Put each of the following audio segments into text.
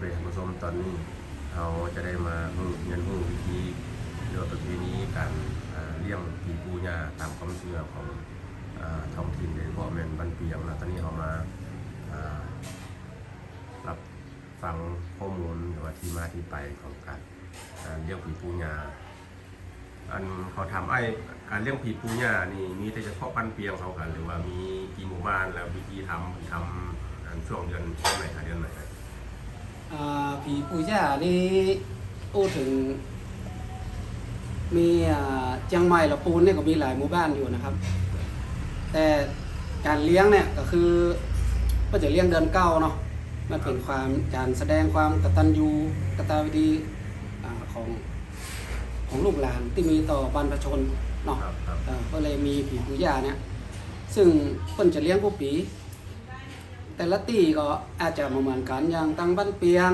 เด็จผู้ชมตอนนี้เราจะได้มาเรียนรู้วิธีเรื่องประเพณีการเลี้ยงผีปูญาตามความเชื่อของท้องถิ่นโดยเฉพาะแม่นบ้านเปียงนะตอนนี้เรามารับฟังข้อมูลหรือว่าที่มาที่ไปของการเลี้ยงผีปูญาอันเขาทำไอ้การเลี้ยงผีปูญานี่มีแต่เฉพาะบ้านเปียงเขากันหรือว่ามีกี่หมู่บ้านแล้ววิธีทำทำช่วงเดือนไหนคะเดือนไหน ผีปูย่านี่พูดถึง มีอ่าเจียงใหม่ละปูนเนี่ยก็มีหลายหมู่บ้านอยู่นะครับ แต่การเลี้ยงเนี่ยก็คือก็จะเลี้ยงเดือนเก้าเนาะมันเป็นความการแสดงความกตัญญูกตเวทีอ่าของของลูกหลานที่มีต่อบรรพชนเนาะครับครับเอ่อก็เลยมีผีปูย่าเนี่ย ซึ่งเพิ่นจะเลี้ยงผู้ปี แต่ละตีก็อาจจะมาเหมือนกันอย่างตังบ้านเปียง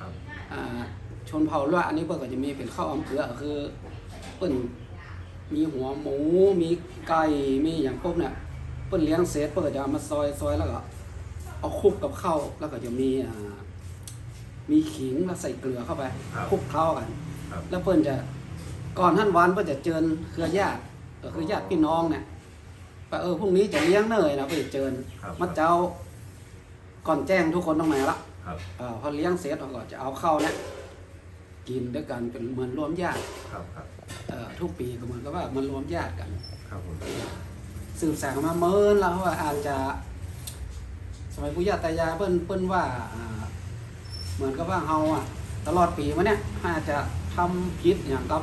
ครับอ่าชนเผ่าละอันนี้เพิ่นก็จะมีเป็นข้าวอำเภอคือเพิ่นมีหัวหมูมีไก่มีอย่างพวกเนี่ยเพิ่นเลี้ยงเสร็จเพิ่นก็จะเอามาซอยซอยแล้วก็เอาคลุกกับข้าวแล้วก็จะมีอ่ามีขิงแล้วใส่เกลือเข้าไปคลุกเข้ากันครับแล้วเพิ่นจะก่อนท่านวันเพิ่นจะเจิญเครือญาติก็คือญาติพี่น้องเนี่ยว่าเออพรุ่งนี้จะเลี้ยงเนยนะเพิ่นจะเจิญครับมาเจ้า ก่อนแจ้งทุกคนต้องมาละครับ เออพอเลี้ยงเสร็จเราก็จะเอาเข้าวเนี่ยกินด้วยกันเป็นเหมือนรวมญาติครับครับเอ่อทุกปีก็เหมือนกับว่ามันรวมญาติกัน ครับผมสืบสานมาเมินแล้วว่าอาจจะ สมัยปู่ย่าตายายเปิ้นเปิ้นว่าอ่า เหมือนกับว่าเฮาอะ ตลอดปีมาเนี่ยอาจจะทำผิดอย่างกับ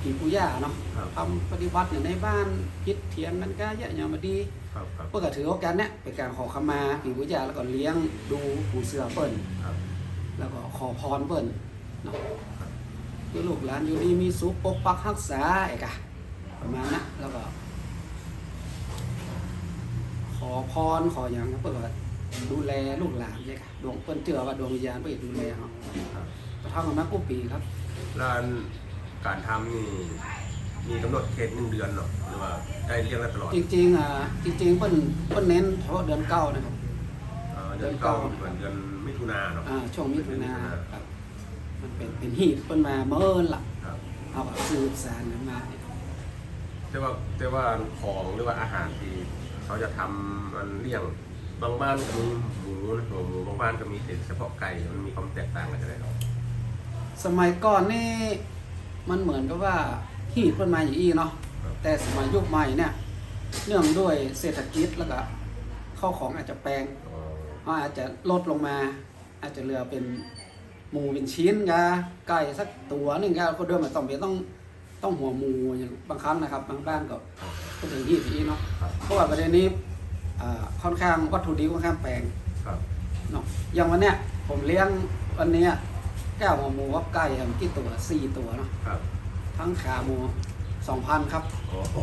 ผีปู่ย่าเนาะครับ ทำปฏิบัติอย่างในบ้านผิดเถียงกันก็เยอะอย่างมาดี ครับครับเพื่อก็ถือโอกาสเนี่ยเป็นการขอขมาผีปู่ย่าแล้วก็เลี้ยงดูปู่เสือเปิ้นครับ แล้วก็ขอพรเปิ้นเนาะคือลูกหลานอยู่ดีมีสุขปกปักรักษาไอ้กะประมาณนั้นแล้วก็ ขอพรขออย่างเปิ้นก็ดูแลลูกหลานเลยค่ะดวงเปิ้นเชื่อว่าดวงวิญญาณเปิ้นดูแลเฮาครับก็ทำกันมากู้ปีครับ แล้วอันการทำนี่ มีกำหนดเขตหนึ่งเดือนเนาะหรือว่าได้เรียงได้ตลอดจริงๆอะจริงๆเปิ้นเปิ้นเน้นเฉพาะเดือนเก้านะครับ เอ่อเดือนเก้า เหมือนเดือนมิถุนาเนาะอ่าช่วงมิถุนาครับมันเป็นเป็นฮีตเปิ้นมาเมินล่ะครับเอาแบบสืบสานกันมาเนี่ยแต่ว่าแต่ว่าของหรือว่าอาหารที่เขาจะทำมันเลี้ยงบางบ้านก็มีหมูนะหัวหมูบางบ้านก็มีแต่เฉพาะไก่มันมีความแตกต่างกันยังไงเนาะสมัยก่อนนี่มันเหมือนกับว่า ฮีตเปิ้นมาอย่างอี้เนาะครับแต่สมัยยุคใหม่เนี่ยเนื่องด้วยเศรษฐกิจแล้วก็ข้าวของอาจจะแปลงอ๋อเขาอาจจะลดลงมา อาจจะเหลือเป็นหมูเป็นชิ้นกาไก่สักตัวหนึ่งกาก็เดิมมันต้องเป็นต้องต้องหัวหมูอย่างบางครั้งนะครับบางบ้านก็ก็ถึงที่สีเนาะครับเพราะว่าประเด็นนี้อ่าค่อนข้างวัตถุดิบค่อนข้างแพงครับเนาะอย่างวันเนี้ยผมเลี้ยงวันเนี้ยแก้วหัวหมูกับไก่อะกี่ตัวสี่ตัวเนาะครับ ทั้งขาหมูสองพันครับโอ้โห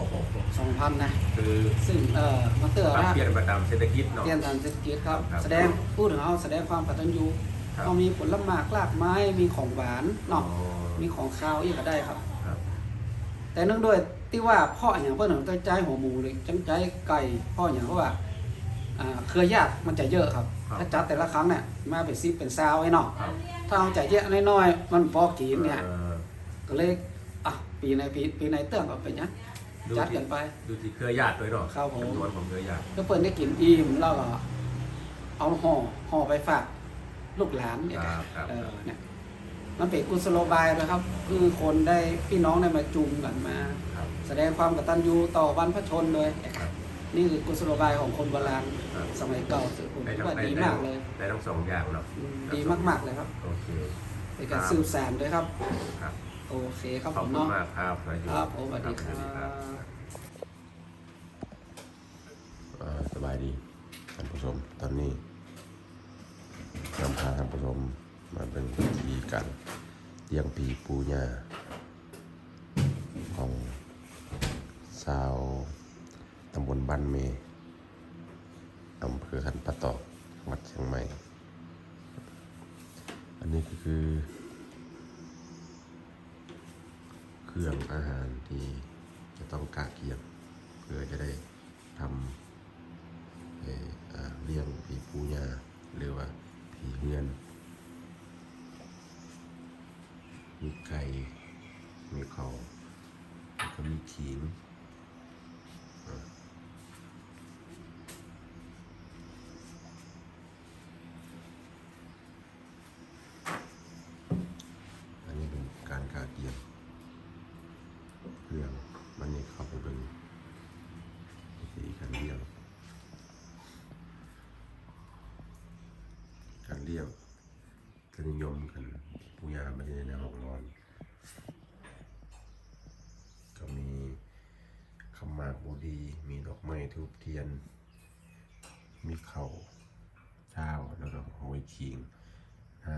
สองพันนะคือซึ่งเอ่อมาเตือนปรับว่าเปลี่ยนไปตามเศรษฐกิจเนาะเรียนทางเศรษฐกิจครับครับแสดงพูดถึงเอาแสดงความกตัญญูครับเรามีผลไม้รากไม้มีของหวานอ๋อเนาะมีของข้าวอีกก็ได้ครับ ครับ แต่เนื่องด้วยที่ว่าพ่ออย่างเพื่อนต้องใจหัวหมูเลยจังใจไก่พ่ออย่างเพราะว่าอ่าเครือญาติมันจะเยอะครับถ้าจัดแต่ละครั้งเนี่ยมาเป็นซิปเป็นซาวไว้เนาะครับถ้าเอาใจเยอะน้อยๆมันพอกินเนี่ย เอ่อก็เลย อะปีในปีปีในเตื้องก็เป็นอย่างนั้นดูจัดที่กันไป ดูที่เครือญาติด้วยเนาะครับผม จำนวนของเครือญาติก็เพิ่นได้กินอิ่มแล้วก็เอาห่อห่อไปฝากลูกหลานเนี่ยครับครับเออเนี่ยมันเป็นกุศโลบายนะครับ คือคนได้พี่น้องได้มาจุมกันมา ครับ แสดงความกตัญญูต่อบรรพชนเลยนี่คือกุศโลบายของคนโบราณครับ สมัยเก่าถือผมได้ทั้งว่าได้ดีได้มากเลยได้ทั้งสองอย่างเนาะอืมดีมากๆเลยครับโอเค เป็นการครับสืบสานด้วยครับ ครับ โอเคครับขผอบมคุณเนาะ มากครับนายกครับผมสวัสดีครัสวัสดีครับ บ อ่าสบายดีท่านผู้ชมตอนนี้นำพาท่านผู้ชมมาเป็นพิธีการเลี้ยงปีปูญาของชาวตำบลบ้านเมอ ครื่องอาหารที่จะต้องกากเก็บเพื่อจะได้ทำเลี้ยงผีปูยาหรือว่าผีเงือน มีไก่มีเขาแล้วก็มีขิง ยมกันปูยาไม่ได้ในห้องนอน ก็มีขมากบูดีมีดอกไม้ทูบเทียน มีเข่าเช้าแล้วก็หอยขิงน้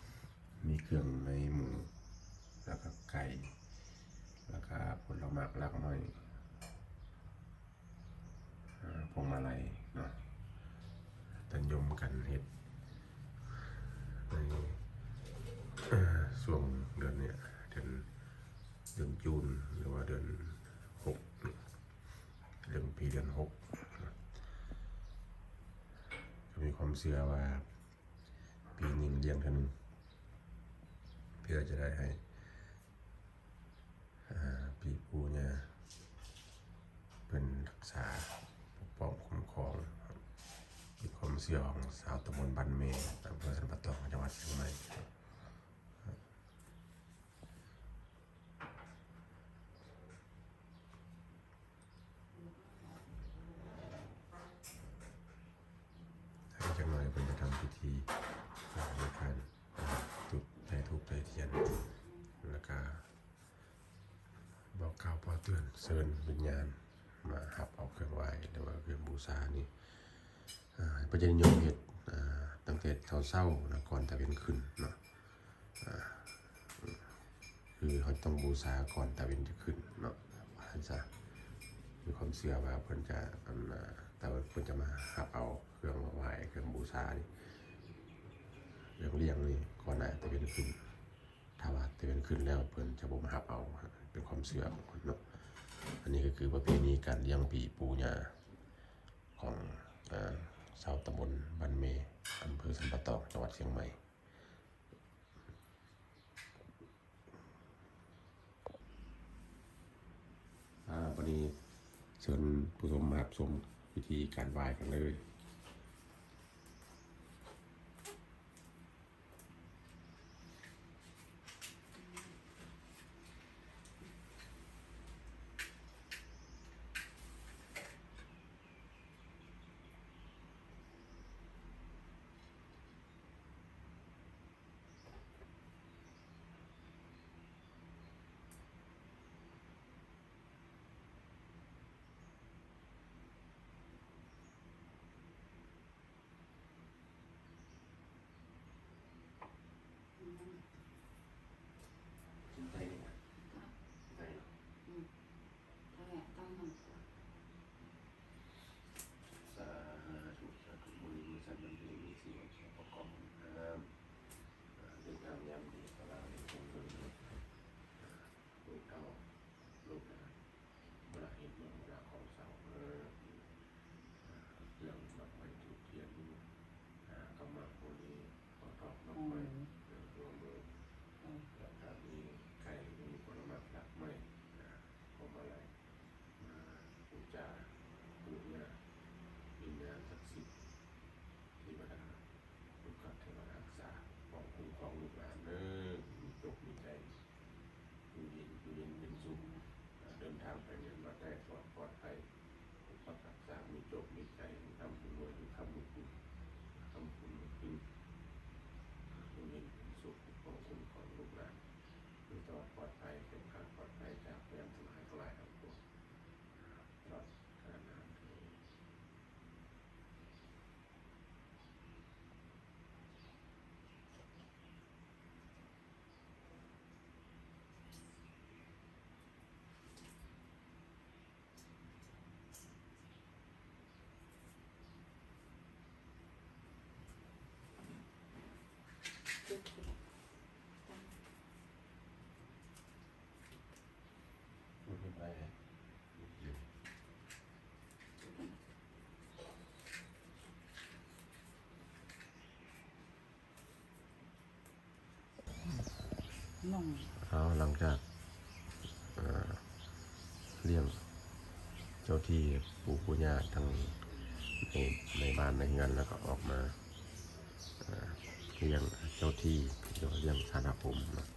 ำมีเครื่องในหมูแล้วก็ไก่แล้วก็ผลไม้รากไม้อ่าพวงมาลัยเนาะตันยมกันเห็ด ในเอ่อ ช่วงเดือนเนี้ยเดือนเดือนจูนหรือว่าเดือนหกเดือนปีเดือนหกก็มีความเชื่อว่าปีหนึ่งเลี้ยงท่านเพื่อจะได้ให้ปีปูเนี่ยเป็นรักษาปกป้องคุ้มครองมีความเชื่อของสาวตำบลบันเมย์อำเภอสันปะตองจังหวัดเชียงใหม่ให้จังหน่อยเป็นจะทำพิธีในการจุดใจทูบใจเทียน แล้วก็บอ กกล่าวปอเตือนเชิญวิญญาณมาหับเอาเครื่องไหว้หรือว่าเครื่องบูชานี่ประเด็นโยมเหตุอ่าตั้งแต่เช้าๆนะก่อนแตะเวนขึ้นเนาะคือเขาต้องบูชาก่อนแตะเวนจะขึ้นเนาะอาจารย์มีความเชื่อว่าเพิ่นจะอันน่ะแต่ว่าเพิ่นจะมาหับเอาเครื่องไหว้เครื่องบูชานี่เรื่องเลี้ยงนี่ก่อนหน้าตะเวนขึ้น ถ้าว่าแตะเวนขึ้นแล้วเพิ่นจะบ่มาหับเอา เป็นความเชื่อของคนเนาะอันนี้ก็คือประเพณีการเลี้ยงปีปูญาของชาวตำบลบันเมอำเภอสันปะตองจังหวัดเชียงใหม่วันนี้เชิญผู้ชมมาชมวิธีการไหว้กันเลย น้องเอาหลังจากเอ่อเลี้ยงเจ้าที่ปู่ปู่ย่าทั้งในในบ้านในเงินแล้วก็ออกมาเอ่อเลี้ยงเจ้าที่หรือว่าเลี้ยงสารภูมิเนาะ